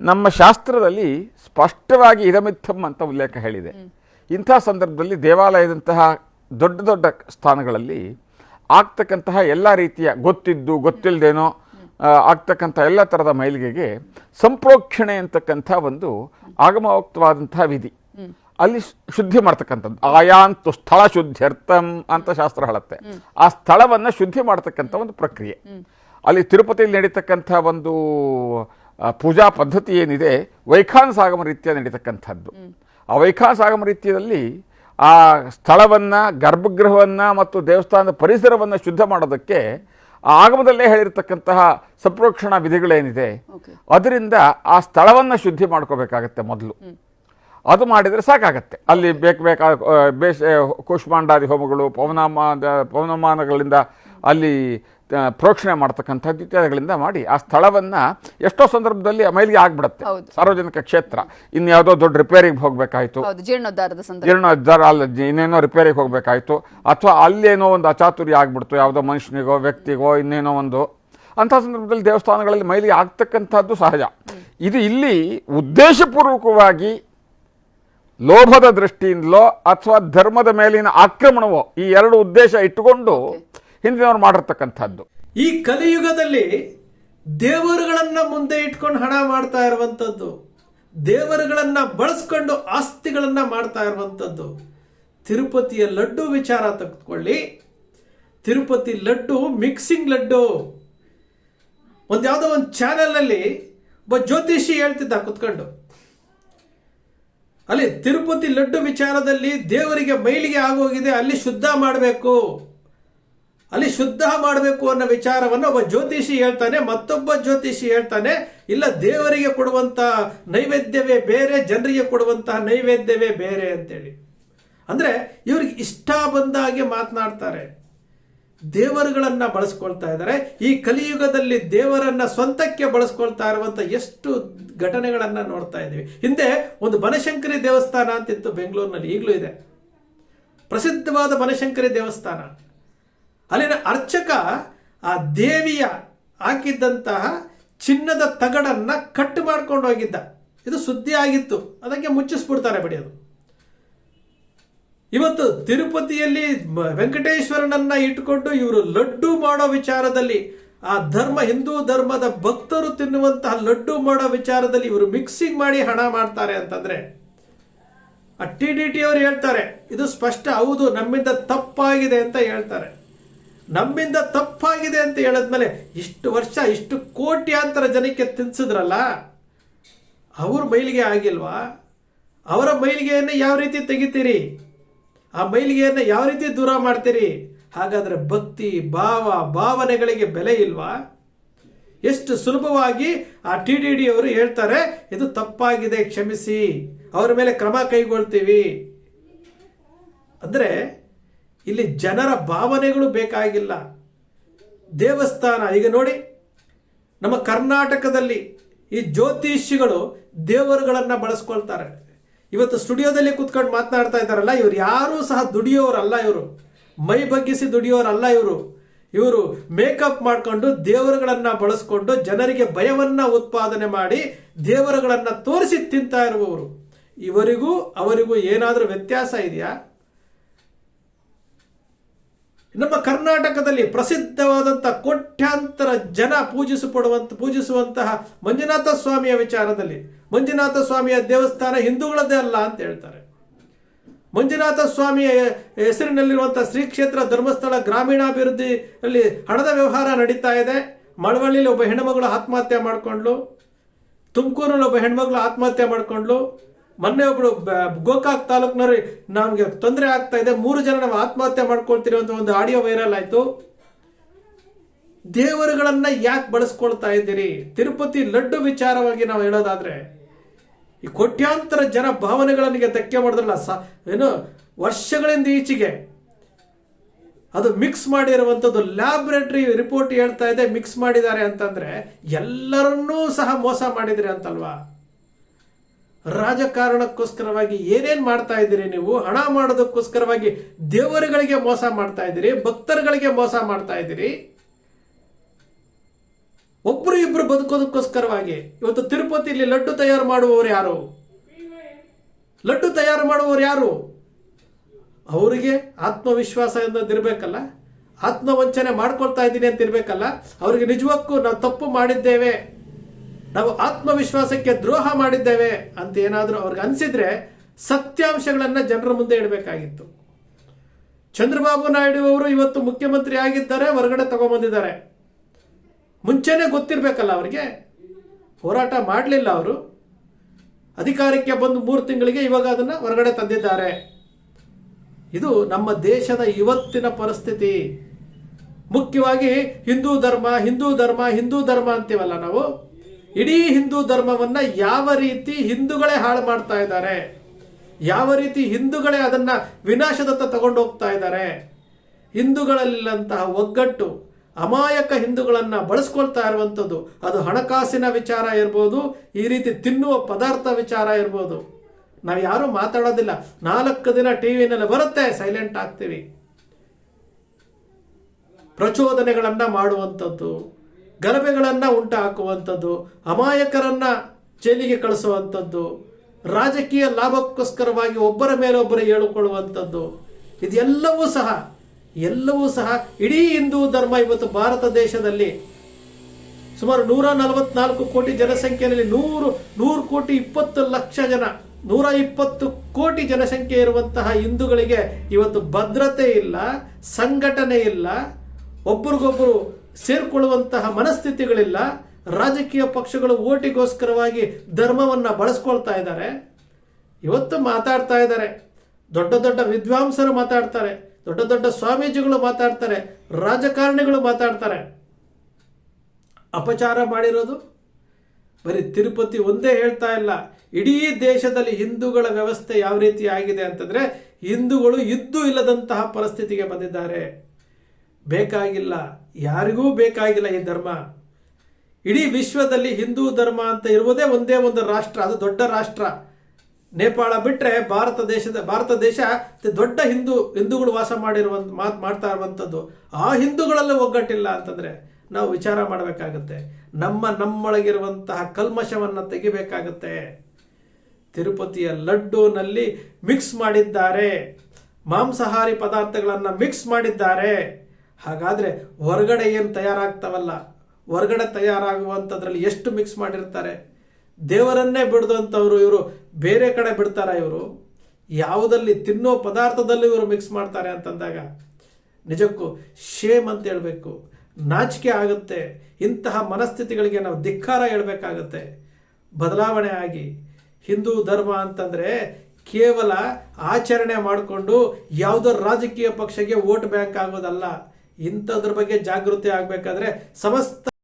ನಮ್ಮ ಶಾಸ್ತ್ರದಲ್ಲಿ ಸ್ಪಷ್ಟವಾಗಿ ಇದಮಿತ್ತಂ ಅಂತ ಉಲ್ಲೇಖ ಹೇಳಿದೆ. ಇಂಥ ಸಂದರ್ಭದಲ್ಲಿ ದೇವಾಲಯದಂತಹ ದೊಡ್ಡ ದೊಡ್ಡ ಸ್ಥಾನಗಳಲ್ಲಿ ಆಗ್ತಕ್ಕಂತಹ ಎಲ್ಲ ರೀತಿಯ ಗೊತ್ತಿದ್ದು ಗೊತ್ತಿಲ್ಲದೇನೋ ಆಗ್ತಕ್ಕಂಥ ಎಲ್ಲ ಥರದ ಮೈಲಿಗೆಗೆ ಸಂಪ್ರೋಕ್ಷಣೆ ಅಂತಕ್ಕಂಥ ಒಂದು ಆಗಮೋಕ್ತವಾದಂತಹ ವಿಧಿ. ಅಲ್ಲಿ ಶುದ್ಧಿ ಮಾಡ್ತಕ್ಕಂಥದ್ದು. ಆಯಾಂತು ಸ್ಥಳ ಶುದ್ಧ್ಯರ್ಥಂ ಅಂತ ಶಾಸ್ತ್ರ ಹೇಳುತ್ತೆ. ಆ ಸ್ಥಳವನ್ನು ಶುದ್ಧಿ ಮಾಡ್ತಕ್ಕಂಥ ಒಂದು ಪ್ರಕ್ರಿಯೆ. ಅಲ್ಲಿ ತಿರುಪತಿಯಲ್ಲಿ ನಡೀತಕ್ಕಂಥ ಒಂದು ಪೂಜಾ ಪದ್ಧತಿ ಏನಿದೆ ವೈಖಾನ್ ಸಾಗಮ ರೀತಿಯ ನಡೀತಕ್ಕಂಥದ್ದು. ಆ ವೈಖಾನ್ ಸಾಗಮ ರೀತಿಯಲ್ಲಿ ಆ ಸ್ಥಳವನ್ನು ಗರ್ಭಗೃಹವನ್ನು ಮತ್ತು ದೇವಸ್ಥಾನದ ಪರಿಸರವನ್ನು ಶುದ್ಧ ಮಾಡೋದಕ್ಕೆ ಆ ಆಗಮದಲ್ಲೇ ಹೇಳಿರ್ತಕ್ಕಂತಹ ಸಂಪ್ರೋಕ್ಷಣಾ ವಿಧಿಗಳೇನಿದೆ ಅದರಿಂದ ಆ ಸ್ಥಳವನ್ನು ಶುದ್ಧಿ ಮಾಡ್ಕೋಬೇಕಾಗತ್ತೆ ಮೊದಲು. ಅದು ಮಾಡಿದರೆ ಸಾಕಾಗತ್ತೆ. ಅಲ್ಲಿ ಬೇಕು ಬೇಕಾದ ಬೇಸ ಬೇಷ ಕೂಷ್ಮಾಂಡಾದಿ ಹೋಮಗಳು ಪವನಮಾನ ಪವನಮಾನಗಳಿಂದ ಅಲ್ಲಿ ಪ್ರೋಕ್ಷಣೆ ಮಾಡ್ತಕ್ಕಂಥದ್ದು ಇತ್ಯಾದಿಗಳಿಂದ ಮಾಡಿ ಆ ಸ್ಥಳವನ್ನು ಎಷ್ಟೋ ಸಂದರ್ಭದಲ್ಲಿ ಮೈಲಿಗೆ ಆಗ್ಬಿಡುತ್ತೆ. ಸಾರ್ವಜನಿಕ ಕ್ಷೇತ್ರ. ಇನ್ಯಾವುದೋ ದೊಡ್ಡ ರಿಪೇರಿಗೆ ಹೋಗಬೇಕಾಯಿತು. ಜೀರ್ಣೋದ್ಧಾರ ಅಲ್ಲ ಇನ್ನೇನೋ ರಿಪೇರಿಗೆ ಹೋಗಬೇಕಾಯಿತು. ಅಥವಾ ಅಲ್ಲೇನೋ ಒಂದು ಅಚಾತುರ್ಯ ಆಗ್ಬಿಡ್ತು ಯಾವುದೋ ಮನುಷ್ಯನಿಗೋ ವ್ಯಕ್ತಿಗೋ ಇನ್ನೇನೋ ಒಂದು. ಅಂಥ ಸಂದರ್ಭದಲ್ಲಿ ದೇವಸ್ಥಾನಗಳಲ್ಲಿ ಮೈಲಿಗೆ ಆಗ್ತಕ್ಕಂಥದ್ದು ಸಹಜ. ಇದು ಇಲ್ಲಿ ಉದ್ದೇಶಪೂರ್ವಕವಾಗಿ ಲೋಭದ ದೃಷ್ಟಿಯಿಂದಲೋ ಅಥವಾ ಧರ್ಮದ ಮೇಲಿನ ಆಕ್ರಮಣವೋ ಈ ಎರಡು ಉದ್ದೇಶ ಇಟ್ಟುಕೊಂಡು ಹಿಂದಿನವ್ರು ಮಾಡಿರ್ತಕ್ಕಂಥದ್ದು. ಈ ಕಲಿಯುಗದಲ್ಲಿ ದೇವರುಗಳನ್ನ ಮುಂದೆ ಇಟ್ಕೊಂಡು ಹಣ ಮಾಡ್ತಾ ಇರುವಂಥದ್ದು, ದೇವರುಗಳನ್ನ ಬಳಸ್ಕೊಂಡು ಆಸ್ತಿಗಳನ್ನ ಮಾಡ್ತಾ ಇರುವಂಥದ್ದು, ತಿರುಪತಿಯ ಲಡ್ಡು ವಿಚಾರ ತೆಗೆದುಕೊಳ್ಳಿ. ತಿರುಪತಿ ಲಡ್ಡು, ಮಿಕ್ಸಿಂಗ್ ಲಡ್ಡು. ಒಂದು ಯಾವುದೋ ಒಂದು ಚಾನೆಲ್ನಲ್ಲಿ ಒಬ್ಬ ಜ್ಯೋತಿಷಿ ಹೇಳ್ತಿದ್ದ ಕುತ್ಕೊಂಡು. ಅಲ್ಲಿ ತಿರುಪತಿ ಲಡ್ಡು ವಿಚಾರದಲ್ಲಿ ದೇವರಿಗೆ ಮೈಲಿಗೆ ಆಗೋಗಿದೆ, ಅಲ್ಲಿ ಶುದ್ಧ ಮಾಡಬೇಕು. ಅಲ್ಲಿ ಶುದ್ಧ ಮಾಡಬೇಕು ಅನ್ನೋ ವಿಚಾರವನ್ನು ಒಬ್ಬ ಜ್ಯೋತಿಷಿ ಹೇಳ್ತಾನೆ, ಮತ್ತೊಬ್ಬ ಜ್ಯೋತಿಷಿ ಹೇಳ್ತಾನೆ, ಇಲ್ಲ ದೇವರಿಗೆ ಕೊಡುವಂತ ನೈವೇದ್ಯವೇ ಬೇರೆ, ಜನರಿಗೆ ಕೊಡುವಂತಹ ನೈವೇದ್ಯವೇ ಬೇರೆ ಅಂತೇಳಿ. ಅಂದ್ರೆ ಇವ್ರಿಗೆ ಇಷ್ಟ ಬಂದ ಹಾಗೆ ಮಾತನಾಡ್ತಾರೆ. ದೇವರುಗಳನ್ನು ಬಳಸ್ಕೊಳ್ತಾ ಇದ್ದಾರೆ. ಈ ಕಲಿಯುಗದಲ್ಲಿ ದೇವರನ್ನ ಸ್ವಂತಕ್ಕೆ ಬಳಸ್ಕೊಳ್ತಾ ಇರುವಂತ ಎಷ್ಟು ಘಟನೆಗಳನ್ನು ನೋಡ್ತಾ ಇದ್ದೀವಿ. ಹಿಂದೆ ಒಂದು ಬನಶಂಕರಿ ದೇವಸ್ಥಾನ ಅಂತಿತ್ತು ಬೆಂಗಳೂರಿನಲ್ಲಿ, ಈಗಲೂ ಇದೆ. ಪ್ರಸಿದ್ಧವಾದ ಬನಶಂಕರಿ ದೇವಸ್ಥಾನ. ಅಲ್ಲಿನ ಅರ್ಚಕ ಆ ದೇವಿಯ ಹಾಕಿದ್ದಂತಹ ಚಿನ್ನದ ತಗಡನ್ನ ಕಟ್ ಮಾಡ್ಕೊಂಡು ಹೋಗಿದ್ದ. ಇದು ಸುದ್ದಿ ಆಗಿತ್ತು. ಅದಕ್ಕೆ ಮುಚ್ಚಿಸ್ಬಿಡ್ತಾರೆ ಬಿಡಿ ಅದು. ಇವತ್ತು ತಿರುಪತಿಯಲ್ಲಿ ವೆಂಕಟೇಶ್ವರನನ್ನ ಇಟ್ಟುಕೊಂಡು ಇವರು ಲಡ್ಡು ಮಾಡೋ ವಿಚಾರದಲ್ಲಿ, ಆ ಧರ್ಮ, ಹಿಂದೂ ಧರ್ಮದ ಭಕ್ತರು ತಿನ್ನುವಂತಹ ಲಡ್ಡು ಮಾಡೋ ವಿಚಾರದಲ್ಲಿ ಇವರು ಮಿಕ್ಸಿಂಗ್ ಮಾಡಿ ಹಣ ಮಾಡ್ತಾರೆ ಅಂತಂದ್ರೆ, ಆ ಟಿ ಡಿ ಟಿ ಅವರು ಹೇಳ್ತಾರೆ, ಇದು ಸ್ಪಷ್ಟ ಹೌದು, ನಮ್ಮಿಂದ ತಪ್ಪಾಗಿದೆ ಅಂತ ಹೇಳ್ತಾರೆ. ನಮ್ಮಿಂದ ತಪ್ಪಾಗಿದೆ ಅಂತ ಹೇಳಿದ್ಮೇಲೆ ಇಷ್ಟು ವರ್ಷ, ಇಷ್ಟು ಕೋಟ್ಯಾಂತರ ಜನಕ್ಕೆ ತಿನ್ಸಿದ್ರಲ್ಲ, ಅವ್ರ ಮೈಲಿಗೆ ಆಗಿಲ್ವಾ? ಅವರ ಮೈಲಿಗೆಯನ್ನು ಯಾವ ರೀತಿ ತೆಗಿತೀರಿ? ಆ ಮೈಲಿಗೆಯನ್ನು ಯಾವ ರೀತಿ ದೂರ ಮಾಡ್ತೀರಿ? ಹಾಗಾದ್ರೆ ಭಕ್ತಿ, ಭಾವ, ಭಾವನೆಗಳಿಗೆ ಬೆಲೆ ಇಲ್ವಾ? ಎಷ್ಟು ಸುಲಭವಾಗಿ ಆ ಟಿ ಡಿ ಡಿ ಅವರು ಹೇಳ್ತಾರೆ, ಇದು ತಪ್ಪಾಗಿದೆ, ಕ್ಷಮಿಸಿ, ಅವರ ಮೇಲೆ ಕ್ರಮ ಕೈಗೊಳ್ತೀವಿ. ಅಂದ್ರೆ ಇಲ್ಲಿ ಜನರ ಭಾವನೆಗಳು ಬೇಕಾಗಿಲ್ಲ. ದೇವಸ್ಥಾನ, ಈಗ ನೋಡಿ, ನಮ್ಮ ಕರ್ನಾಟಕದಲ್ಲಿ ಈ ಜ್ಯೋತಿಷಿಗಳು ದೇವರುಗಳನ್ನು ಬಳಸ್ಕೊಳ್ತಾರೆ. ಇವತ್ತು ಸ್ಟುಡಿಯೋದಲ್ಲಿ ಕೂತ್ಕೊಂಡು ಮಾತನಾಡ್ತಾ ಇದ್ದಾರಲ್ಲ, ಇವ್ರು ಯಾರೂ ಸಹ ದುಡಿಯೋರಲ್ಲ ಇವರು. ಮೈ ಬಗ್ಗಿಸಿ ದುಡಿಯೋರಲ್ಲ ಇವರು. ಇವರು ಮೇಕಪ್ ಮಾಡಿಕೊಂಡು ದೇವರುಗಳನ್ನು ಬಳಸ್ಕೊಂಡು ಜನರಿಗೆ ಭಯವನ್ನು ಉತ್ಪಾದನೆ ಮಾಡಿ ದೇವರುಗಳನ್ನು ತೋರಿಸಿ ತಿಂತಾ ಇರುವವರು. ಇವರಿಗೂ ಅವರಿಗೂ ಏನಾದರೂ ವ್ಯತ್ಯಾಸ ಇದೆಯಾ? ನಮ್ಮ ಕರ್ನಾಟಕದಲ್ಲಿ ಪ್ರಸಿದ್ಧವಾದಂಥ ಕೋಟ್ಯಾಂತರ ಜನ ಪೂಜಿಸಪಡುವಂತ ಪೂಜಿಸುವಂತಹ ಮಂಜುನಾಥ ಸ್ವಾಮಿಯ ವಿಚಾರದಲ್ಲಿ, ಮಂಜುನಾಥ ಸ್ವಾಮಿಯ ದೇವಸ್ಥಾನ ಹಿಂದೂಗಳದ್ದೇ ಅಲ್ಲ ಅಂತ ಹೇಳ್ತಾರೆ. ಮಂಜುನಾಥ ಸ್ವಾಮಿಯ ಹೆಸರಿನಲ್ಲಿರುವಂತಹ ಶ್ರೀ ಕ್ಷೇತ್ರ ಧರ್ಮಸ್ಥಳ ಗ್ರಾಮೀಣಾಭಿವೃದ್ಧಿ ಅಲ್ಲಿ ಹಣದ ವ್ಯವಹಾರ ನಡೀತಾ ಇದೆ. ಮಳವಳ್ಳಿಲಿ ಒಬ್ಬ ಹೆಣ್ಮಗಳು ಆತ್ಮಹತ್ಯೆ ಮಾಡಿಕೊಂಡ್ಲು ತುಮಕೂರಲ್ಲಿ ಒಬ್ಬ ಹೆಣ್ಮಗಳು ಆತ್ಮಹತ್ಯೆ ಮಾಡಿಕೊಂಡ್ಲು ಮೊನ್ನೆ ಒಬ್ರು ಗೋಕಾಕ್ ತಾಲೂಕ್ನವ್ರಿ, ನಮಗೆ ತೊಂದರೆ ಆಗ್ತಾ ಇದೆ, ಮೂರು ಜನ ನಾವು ಆತ್ಮಹತ್ಯೆ ಮಾಡ್ಕೊಳ್ತೀರಿ ಅಂತ ಒಂದು ಆಡಿಯೋ ವೈರಲ್ ಆಯ್ತು. ದೇವರುಗಳನ್ನ ಯಾಕೆ ಬಳಸ್ಕೊಳ್ತಾ ಇದ್ದೀರಿ? ತಿರುಪತಿ ಲಡ್ಡು ವಿಚಾರವಾಗಿ ನಾವು ಹೇಳೋದಾದ್ರೆ, ಈ ಕೋಟ್ಯಾಂತರ ಜನ ಭಾವನೆಗಳಿಗೆ ಧಕ್ಕೆ ಮಾಡಿದ್ರಲ್ಲ, ಸ, ಏನು, ವರ್ಷಗಳಿಂದ ಈಚೆಗೆ. ಅದು ಮಿಕ್ಸ್ ಮಾಡಿರುವಂಥದ್ದು ಲ್ಯಾಬ್ರೇಟರಿ ರಿಪೋರ್ಟ್ ಹೇಳ್ತಾ ಇದೆ, ಮಿಕ್ಸ್ ಮಾಡಿದ್ದಾರೆ ಅಂತಂದ್ರೆ, ಎಲ್ಲರನ್ನೂ ಸಹ ಮೋಸ ಮಾಡಿದ್ರಿ ಅಂತಲ್ವಾ? ರಾಜಕಾರಣಕ್ಕೋಸ್ಕರವಾಗಿ ಏನೇನು ಮಾಡ್ತಾ ಇದ್ದೀರಿ ನೀವು? ಹಣ ಮಾಡೋದಕ್ಕೋಸ್ಕರವಾಗಿ ದೇವರುಗಳಿಗೆ ಮೋಸ ಮಾಡ್ತಾ ಇದ್ದೀರಿ, ಭಕ್ತರುಗಳಿಗೆ ಮೋಸ ಮಾಡ್ತಾ ಇದ್ದೀರಿ. ಒಬ್ರು ಇಬ್ರು ಬದುಕೋದಕ್ಕೋಸ್ಕರವಾಗಿ ಇವತ್ತು ತಿರುಪತಿಯಲ್ಲಿ ಲಡ್ಡು ತಯಾರು ಮಾಡುವವರು ಯಾರು? ಲಡ್ಡು ತಯಾರು ಮಾಡುವವರು ಯಾರು? ಅವರಿಗೆ ಆತ್ಮವಿಶ್ವಾಸ ಇರಬೇಕಲ್ಲ? ಆತ್ಮವಂಚನೆ ಮಾಡ್ಕೊಳ್ತಾ ಇದ್ದೀನಿ ಅಂತ ಇರಬೇಕಲ್ಲ? ಅವರಿಗೆ ನಿಜವಕ್ಕೂ ನಾವು ತಪ್ಪು ಮಾಡಿದ್ದೇವೆ. ನಾವು ಆತ್ಮವಿಶ್ವಾಸಕ್ಕೆ ದ್ರೋಹ ಮಾಡಿದ್ದೇವೆ ಅಂತ ಏನಾದರೂ ಅವ್ರಿಗೆ ಅನಿಸಿದ್ರೆ ಸತ್ಯಾಂಶಗಳನ್ನು ಜನರ ಮುಂದೆ ಇಡಬೇಕಾಗಿತ್ತು. ಚಂದ್ರಬಾಬು ನಾಯ್ಡು ಅವರು ಇವತ್ತು ಮುಖ್ಯಮಂತ್ರಿ ಆಗಿದ್ದಾರೆ, ಹೊರಗಡೆ ತಗೊಂಬಂದಿದ್ದಾರೆ. ಮುಂಚೆನೆ ಗೊತ್ತಿರಬೇಕಲ್ಲ ಅವರಿಗೆ. ಹೋರಾಟ ಮಾಡಲಿಲ್ಲ ಅವರು. ಅಧಿಕಾರಕ್ಕೆ ಬಂದು ಮೂರು ತಿಂಗಳಿಗೆ ಇವಾಗ ಅದನ್ನು ಹೊರಗಡೆ ತಂದಿದ್ದಾರೆ. ಇದು ನಮ್ಮ ದೇಶದ ಇವತ್ತಿನ ಪರಿಸ್ಥಿತಿ. ಮುಖ್ಯವಾಗಿ ಹಿಂದೂ ಧರ್ಮ ಹಿಂದೂ ಧರ್ಮ ಹಿಂದೂ ಧರ್ಮ ಅಂತೀವಲ್ಲ ನಾವು. ಇಡೀ ಹಿಂದೂ ಧರ್ಮವನ್ನ ಯಾವ ರೀತಿ ಹಿಂದೂಗಳೇ ಹಾಳು ಮಾಡ್ತಾ ಇದ್ದಾರೆ? ಯಾವ ರೀತಿ ಹಿಂದೂಗಳೇ ಅದನ್ನ ವಿನಾಶದತ್ತ ತಗೊಂಡು ಹೋಗ್ತಾ ಇದ್ದಾರೆ? ಹಿಂದೂಗಳಲ್ಲಿಲ್ಲಂತಹ ಒಗ್ಗಟ್ಟು, ಅಮಾಯಕ ಹಿಂದೂಗಳನ್ನ ಬಳಸ್ಕೊಳ್ತಾ ಇರುವಂಥದ್ದು, ಅದು ಹಣಕಾಸಿನ ವಿಚಾರ ಇರ್ಬೋದು, ಈ ರೀತಿ ತಿನ್ನುವ ಪದಾರ್ಥ ವಿಚಾರ ಇರ್ಬೋದು. ನಾವು ಯಾರು ಮಾತಾಡೋದಿಲ್ಲ. ನಾಲ್ಕು ದಿನ ಟಿವಿನಲ್ಲಿ ಬರುತ್ತೆ, ಸೈಲೆಂಟ್ ಆಗ್ತೀವಿ. ಪ್ರಚೋದನೆಗಳನ್ನ ಮಾಡುವಂಥದ್ದು. ಗಲಭೆಗಳನ್ನ ಉಂಟು ಹಾಕುವಂಥದ್ದು ಅಮಾಯಕರನ್ನ ಜೈಲಿಗೆ ಕಳಿಸುವಂಥದ್ದು, ರಾಜಕೀಯ ಲಾಭಕ್ಕೋಸ್ಕರವಾಗಿ ಒಬ್ಬರ ಮೇಲೆ ಒಬ್ಬರು ಹೇಳಿಕೊಳ್ಳುವಂಥದ್ದು ಇದೆಲ್ಲವೂ ಸಹ, ಎಲ್ಲವೂ ಸಹ ಇಡೀ ಹಿಂದೂ ಧರ್ಮ ಇವತ್ತು ಭಾರತ ದೇಶದಲ್ಲಿ ಸುಮಾರು ನೂರ ನಲವತ್ನಾಲ್ಕು ಕೋಟಿ ಜನಸಂಖ್ಯೆಯಲ್ಲಿ ನೂರು ನೂರು ಕೋಟಿ ಇಪ್ಪತ್ತು ಲಕ್ಷ ಜನ, ನೂರ ಇಪ್ಪತ್ತು ಕೋಟಿ ಜನಸಂಖ್ಯೆ ಇರುವಂತಹ ಹಿಂದೂಗಳಿಗೆ ಇವತ್ತು ಭದ್ರತೆ ಇಲ್ಲ, ಸಂಘಟನೆ ಇಲ್ಲ. ಒಬ್ರಿಗೊಬ್ಬರು ಸೇರ್ಕೊಳ್ಳುವಂತಹ ಮನಸ್ಥಿತಿಗಳಿಲ್ಲ. ರಾಜಕೀಯ ಪಕ್ಷಗಳು ಓಟಿಗೋಸ್ಕರವಾಗಿ ಧರ್ಮವನ್ನು ಬಳಸ್ಕೊಳ್ತಾ ಇದ್ದಾರೆ. ಇವತ್ತು ಮಾತಾಡ್ತಾ ಇದ್ದಾರೆ. ದೊಡ್ಡ ದೊಡ್ಡ ವಿದ್ವಾಂಸರು ಮಾತಾಡ್ತಾರೆ. ದೊಡ್ಡ ದೊಡ್ಡ ಸ್ವಾಮೀಜಿಗಳು ಮಾತಾಡ್ತಾರೆ. ರಾಜಕಾರಣಿಗಳು ಮಾತಾಡ್ತಾರೆ. ಅಪಚಾರ ಮಾಡಿರೋದು? ಬರೀ ತಿರುಪತಿ ಒಂದೇ ಹೇಳ್ತಾ ಇಲ್ಲ. ಇಡೀ ದೇಶದಲ್ಲಿ ಹಿಂದೂಗಳ ವ್ಯವಸ್ಥೆ ಯಾವ ರೀತಿ ಆಗಿದೆ ಅಂತಂದ್ರೆ ಹಿಂದೂಗಳು ಇದ್ದು ಇಲ್ಲದಂತಹ ಪರಿಸ್ಥಿತಿಗೆ ಬಂದಿದ್ದಾರೆ. ಬೇಕಾಗಿಲ್ಲ, ಯಾರಿಗೂ ಬೇಕಾಗಿಲ್ಲ ಈ ಧರ್ಮ. ಇಡೀ ವಿಶ್ವದಲ್ಲಿ ಹಿಂದೂ ಧರ್ಮ ಅಂತ ಇರುವುದೇ ಒಂದೇ ಒಂದು ರಾಷ್ಟ್ರ, ಅದು ದೊಡ್ಡ ರಾಷ್ಟ್ರ. ನೇಪಾಳ ಬಿಟ್ಟರೆ ಭಾರತ ದೇಶದ, ಭಾರತ ದೇಶ ದೊಡ್ಡ ಹಿಂದೂ, ಹಿಂದೂಗಳು ವಾಸ ಮಾಡಿರುವಂಥ ಮಾತ್, ಮಾಡ್ತಾ ಇರುವಂಥದ್ದು ಆ ಹಿಂದೂಗಳಲ್ಲೂ ಒಗ್ಗಟ್ಟಿಲ್ಲ ಅಂತಂದರೆ ನಾವು ವಿಚಾರ ಮಾಡಬೇಕಾಗುತ್ತೆ. ನಮ್ಮ ನಮ್ಮೊಳಗಿರುವಂತಹ ಕಲ್ಮಶವನ್ನು ತೆಗಿಬೇಕಾಗುತ್ತೆ. ತಿರುಪತಿಯ ಲಡ್ಡುನಲ್ಲಿ ಮಿಕ್ಸ್ ಮಾಡಿದ್ದಾರೆ. ಮಾಂಸಾಹಾರಿ ಪದಾರ್ಥಗಳನ್ನು ಮಿಕ್ಸ್ ಮಾಡಿದ್ದಾರೆ. ಹಾಗಾದ್ರೆ ಹೊರಗಡೆ ಏನು ತಯಾರಾಗ್ತಾವಲ್ಲ, ಹೊರಗಡೆ ತಯಾರಾಗುವಂಥದ್ರಲ್ಲಿ ಎಷ್ಟು ಮಿಕ್ಸ್ ಮಾಡಿರ್ತಾರೆ? ದೇವರನ್ನೇ ಬಿಡದಂಥವ್ರು ಇವರು, ಬೇರೆ ಕಡೆ ಬಿಡ್ತಾರ ಇವರು? ಯಾವುದಲ್ಲಿ ತಿನ್ನೋ ಪದಾರ್ಥದಲ್ಲಿ ಇವರು ಮಿಕ್ಸ್ ಮಾಡ್ತಾರೆ ಅಂತಂದಾಗ, ನಿಜಕ್ಕೂ ಶೇಮ್ ಅಂತ ಹೇಳಬೇಕು. ನಾಚಿಕೆ ಆಗುತ್ತೆ. ಇಂತಹ ಮನಸ್ಥಿತಿಗಳಿಗೆ ನಾವು ಧಿಕ್ಕಾರ ಹೇಳಬೇಕಾಗತ್ತೆ. ಬದಲಾವಣೆ ಆಗಿ. ಹಿಂದೂ ಧರ್ಮ ಅಂತಂದರೆ ಕೇವಲ ಆಚರಣೆ ಮಾಡಿಕೊಂಡು ಯಾವುದೋ ರಾಜಕೀಯ ಪಕ್ಷಕ್ಕೆ ವೋಟ್ ಬ್ಯಾಂಕ್ ಆಗೋದಲ್ಲ. ಇಂಥದ್ರ ಬಗ್ಗೆ ಜಾಗೃತಿ ಆಗಬೇಕಾದ್ರೆ ಸಮಸ್ತ